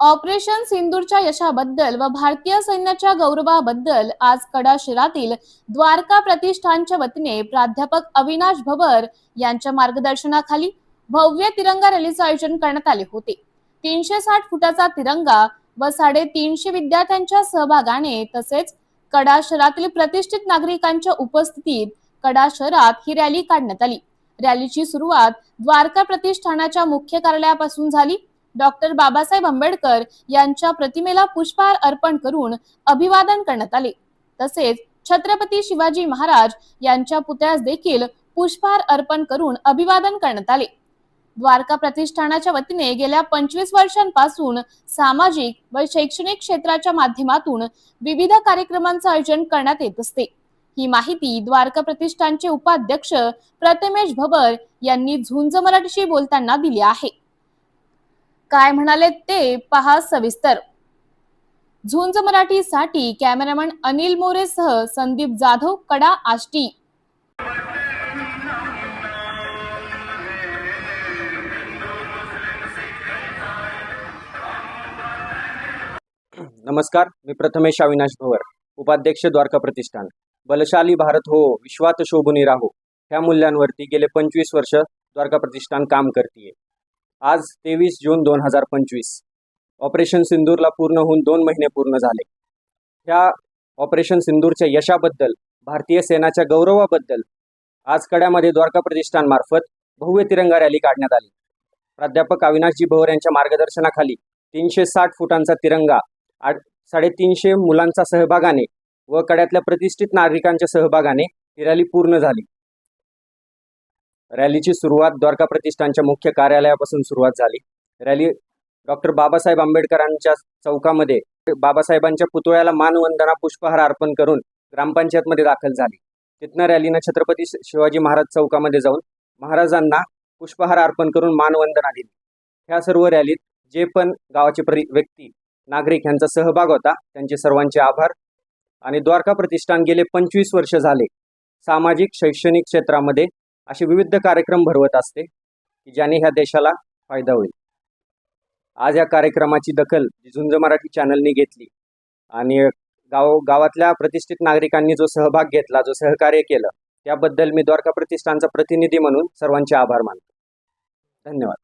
Operation सिंदूरच्या यशाबद्दल व भारतीय सैन्याच्या गौरवाबद्दल आज कडा शहरातील द्वारका प्रतिष्ठानच्या वतीने प्राध्यापक अविनाश भवर यांच्या मार्गदर्शनाखाली भव्य तिरंगा रॅलीचे आयोजन करण्यात आले होते. तीनशे साठ फुटाचा तिरंगा व साडेतीनशे विद्यार्थ्यांच्या सहभागाने तसेच कडा शहरातील प्रतिष्ठित नागरिकांच्या उपस्थितीत कडा शहरात ही रॅली काढण्यात आली. रॅलीची सुरुवात द्वारका प्रतिष्ठानाच्या मुख्य कार्यालयापासून झाली. डॉक्टर बाबासाहेब आंबेडकर यांच्या प्रतिमेला पुष्पहार अर्पण करून अभिवादन करण्यात आले. तसेच छत्रपती शिवाजी महाराज यांच्या पुतळ्यास देखील पुष्पहार अर्पण करून अभिवादन करण्यात आले. द्वारका प्रतिष्ठानाच्या वतीने गेल्या पंचवीस वर्षांपासून सामाजिक व शैक्षणिक क्षेत्राच्या माध्यमातून विविध कार्यक्रमांचं आयोजन करण्यात येत असते. ही माहिती द्वारका प्रतिष्ठानचे उपाध्यक्ष प्रथमेश भबर यांनी झुंज मराठीशी बोलताना दिली आहे. काय म्हणाले ते पहा सविस्तर. झुंज मराठीसाठी कॅमेरामन अनिल मोरेसह संदीप जाधव कडा आष्टी. नमस्कार मी प्रथमेश अविनाश भवर उपाध्यक्ष द्वारका प्रतिष्ठान. बलशाली भारत हो विश्वात शोभुनी राहो. ह्या मूल्यांवरती गेले पंचवीस वर्ष द्वारका प्रतिष्ठान काम करते आज तेवीस जून दोन हजार पंचवीस. ऑपरेशन सिंदूरला पूर्ण होऊन दोन महिने पूर्ण झाले. ह्या ऑपरेशन सिंदूरच्या यशाबद्दल भारतीय सेनाच्या गौरवाबद्दल आज कड्यामध्ये द्वारका प्रतिष्ठानमार्फत भव्य तिरंगा रॅली काढण्यात आली. प्राध्यापक अविनाशजी भवर यांच्या मार्गदर्शनाखाली तीनशे साठ फुटांचा तिरंगा आठ साडेतीनशे मुलांचा सहभागाने व कड्यातल्या प्रतिष्ठित नागरिकांच्या सहभागाने ही रॅली पूर्ण झाली. रॅलीची सुरुवात द्वारका प्रतिष्ठानच्या मुख्य कार्यालयापासून सुरुवात झाली. रॅली डॉक्टर बाबासाहेब आंबेडकरांच्या चौकामध्ये बाबासाहेबांच्या पुतळ्याला मानवंदना पुष्पहार अर्पण करून ग्रामपंचायतमध्ये दाखल झाली. तिथनं रॅलीनं छत्रपती शिवाजी महाराज चौकामध्ये जाऊन महाराजांना पुष्पहार अर्पण करून मानवंदना दिली. ह्या सर्व रॅलीत जे पण गावाचे प्रति व्यक्ती नागरिक यांचा सहभाग होता त्यांचे सर्वांचे आभार. आणि द्वारका प्रतिष्ठान गेले पंचवीस वर्ष झाले. सामाजिक शैक्षणिक क्षेत्रामध्ये असे विविध कार्यक्रम भरवत असते की ज्याने ह्या देशाला फायदा होईल. आज या कार्यक्रमाची दखल झुंज मराठी चॅनलने घेतली आणि गाव गावातल्या प्रतिष्ठित नागरिकांनी जो सहभाग घेतला जो सहकार्य केलं त्याबद्दल मी द्वारका प्रतिष्ठानचा प्रतिनिधी म्हणून सर्वांचे आभार मानतो. धन्यवाद.